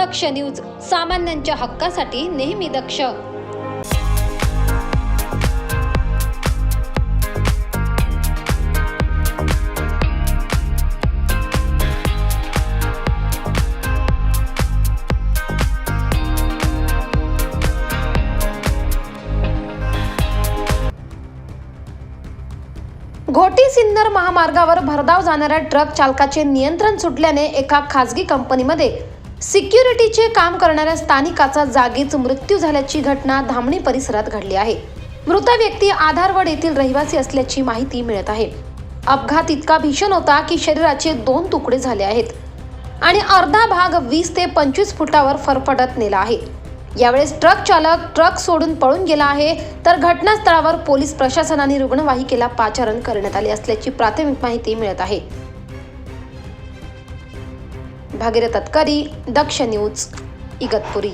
दक्ष news सामान्यांच्या हक्कासाठी नेहमी दक्ष. घोटी सिन्नर महामार्गावर भरधाव जाणाऱ्या ट्रक चालकाचे नियंत्रण सुटल्याने एका खासगी कंपनीमध्ये सिक्युरिटीचे काम करणाऱ्या स्थानिकाचा जागीच मृत्यू झाल्याची घटना धामणी परिसरात घडली आहे. मृत व्यक्ती आधारवड येथील रहिवासी असल्याची माहिती मिळत आहे. अपघात इतका भीषण होता की शरीराचे दोन तुकडे झाले आहेत. आणि अर्धा भाग वीस ते पंचवीस फुटावर फरफडत नेला आहे. यावेळेस ट्रक चालक ट्रक सोडून पळून गेला आहे तर घटनास्थळावर पोलीस प्रशासनाने रुग्णवाहिकेला पाचारण करण्यात आले असल्याची प्राथमिक माहिती मिळत आहे. भागीरथ तत्करी दक्ष न्यूज इगतपुरी.